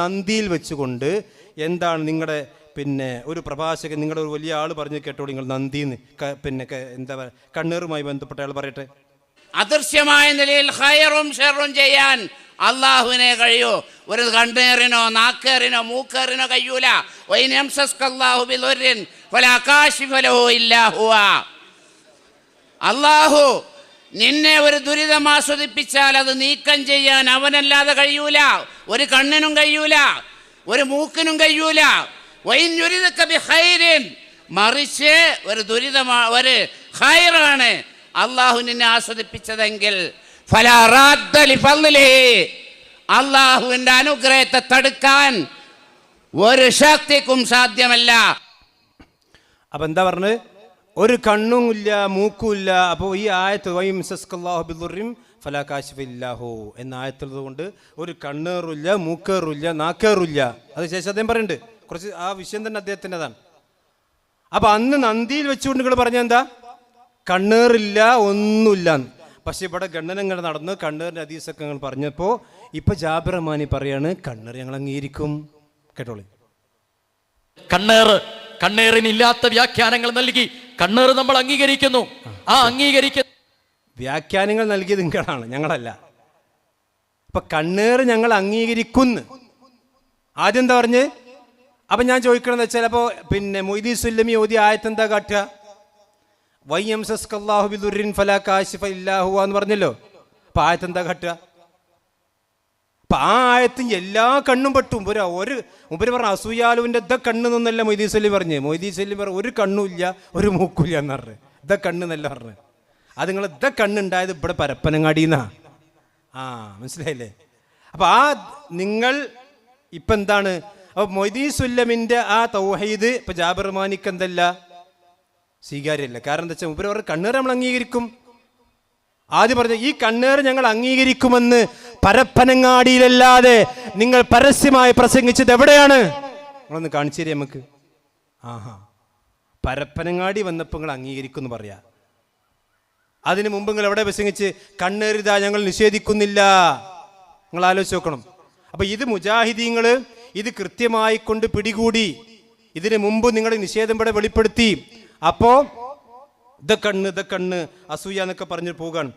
നന്ദിയിൽ വെച്ചുകൊണ്ട് എന്താണ് നിങ്ങളുടെ പിന്നെ ഒരു പ്രഭാഷകൻ നിങ്ങളുടെ ഒരു വലിയ ആൾ പറഞ്ഞു കേട്ടോ നിങ്ങൾ നന്ദിന്ന്. പിന്നെ എന്താ പറയുക കണ്ണീറുമായി ബന്ധപ്പെട്ട ആൾ പറയട്ടെ. അദൃശ്യമായ നിലയിൽ ഹയറും ഷെറും ചെയ്യാൻ അള്ളാഹുവിനെ കഴിയൂ. ഒരു കണ്ണേറിനോ നാക്കേറിനോ മൂക്കേറിനോ കഴിയൂല. ഇല്ലാ അള്ളാഹു നിന്നെ ഒരു ദുരിതം ആസ്വദിപ്പിച്ചാൽ അത് നീക്കം ചെയ്യാൻ അവനല്ലാതെ കഴിയൂല. ഒരു കണ്ണിനും കഴിയൂല. ഒരു മൂക്കിനും കഴിയൂല. മറിച്ച് ഒരു ദുരിതമാ ഒരു ഹൈറാണ് അള്ളാഹു നിന്നെ ആസ്വദിപ്പിച്ചതെങ്കിൽ. അള്ളാഹുവിന്റെ അനുഗ്രഹത്തെ തടുക്കാൻ ഒരു ശക്തിക്കും സാധ്യമല്ല. അപ്പം എന്താ പറഞ്ഞത്? ഒരു കണ്ണും ഇല്ല മൂക്കും ഇല്ല അപ്പോൾ ഈ ആയത്ത് വൈം ഫലാ കാശിഫില്ലാഹു എന്ന ആയത്തുള്ളത് കൊണ്ട് ഒരു കണ്ണേറില്ല മൂക്കേറില്ല നാക്കേറില്ല. അത് ശേഷം അദ്ദേഹം പറയുന്നുണ്ട്. കുറച്ച് ആ വിഷയം തന്നെ അദ്ദേഹത്തിന്റെതാണ്. അപ്പം അന്ന് നന്ദിയിൽ വെച്ചുകൊണ്ട് നിങ്ങൾ പറഞ്ഞ എന്താ? കണ്ണേറില്ല ഒന്നുമില്ല പക്ഷെ ഇവിടെ ഗണ്ണനങ്ങൾ നടന്ന്. കണ്ണേറിന്റെ അതീസൊക്കെ ഞങ്ങൾ പറഞ്ഞപ്പോൾ ഇപ്പൊ ജാബിർ റഹ്മാനി പറയാണ് കണ്ണേർ ഞങ്ങൾ അംഗീകരിക്കും. കേട്ടോളി. കണ്ണേർ കണ്ണേറിനില്ലാത്ത വ്യാഖ്യാനങ്ങൾ നൽകി കണ്ണേറ് നമ്മൾ അംഗീകരിക്കുന്നു. ആ അംഗീകരിക്കുന്ന വ്യാഖ്യാനങ്ങൾ നൽകിയത് നിങ്ങളാണ് ഞങ്ങളല്ല. അപ്പൊ കണ്ണേറ് ഞങ്ങൾ അംഗീകരിക്കുന്നു. ആദ്യം എന്താ പറഞ്ഞ്? അപ്പൊ ഞാൻ ചോദിക്കണമെന്ന് വെച്ചാൽ അപ്പോ പിന്നെ മൊയ്തീ സുല്ലമി ഓതി ആയത്തെന്താ കാട്ടുക? വൈ എം സസ്കല്ലാഹു ബിദുറിൻ ഫലാ കാശിഫ ഇല്ലാഹുവാന്ന് പറഞ്ഞല്ലോ. അപ്പൊ ആയത്തെന്താ കാട്ടുക? അപ്പൊ ആ ആയത്തും എല്ലാ കണ്ണും പെട്ടും ഒരു ഒരു ഉപരി പറഞ്ഞ അസൂയാലുവിന്റെ ദ കണ്ണ് എന്നല്ല മൊയ്തീ സല്ലി പറഞ്ഞ്. മൊയ്തീ സല്ലി പറഞ്ഞ ഒരു കണ്ണുമില്ല ഒരു മൂക്കുമില്ല എന്ന് പറഞ്ഞു. ദ കണ്ണ് എന്നല്ല പറഞ്ഞു. അത് നിങ്ങൾ ദ കണ്ണുണ്ടായത് ഇവിടെ പരപ്പനങ്ങാടിന്നാ. ആ മനസ്സിലായില്ലേ? അപ്പൊ ആ നിങ്ങൾ ഇപ്പൊ എന്താണ്? അപ്പൊ മൊയ്തീ സുല്ലമിന്റെ ആ തൗഹീദ് ഇപ്പൊ ജാബിർ മാനിക്ക് എന്തല്ല? സ്വീകാര്യമല്ല കാരണം എന്താ വെച്ചാൽ ഉപരി കണ്ണീർ നമ്മൾ അംഗീകരിക്കും. ആദ്യം പറഞ്ഞ ഈ കണ്ണേർ ഞങ്ങൾ അംഗീകരിക്കുമെന്ന് പരപ്പനങ്ങാടിയിലല്ലാതെ നിങ്ങൾ പരസ്യമായി പ്രസംഗിച്ചത് എവിടെയാണ്? നിങ്ങളൊന്ന് കാണിച്ചു തരിക നമുക്ക്. ആഹാ. പരപ്പനങ്ങാടി വന്നപ്പോൾ നിങ്ങൾ അംഗീകരിക്കുമെന്ന് പറയാ. അതിനു മുമ്പ് നിങ്ങൾ എവിടെ പ്രസംഗിച്ച്? കണ്ണേറിതാ ഞങ്ങൾ നിഷേധിക്കുന്നില്ല. നിങ്ങൾ ആലോചിച്ച് നോക്കണം. അപ്പൊ ഇത് മുജാഹിദീങ്ങൾ ഇത് കൃത്യമായി കൊണ്ട് പിടികൂടി. ഇതിനു മുമ്പ് നിങ്ങളുടെ നിഷേധം ഇവിടെ വെളിപ്പെടുത്തി. അപ്പോ ഇത കണ്ണ് ഇത കണ്ണ് അസൂയ എന്നൊക്കെ പറഞ്ഞു പോകാൻ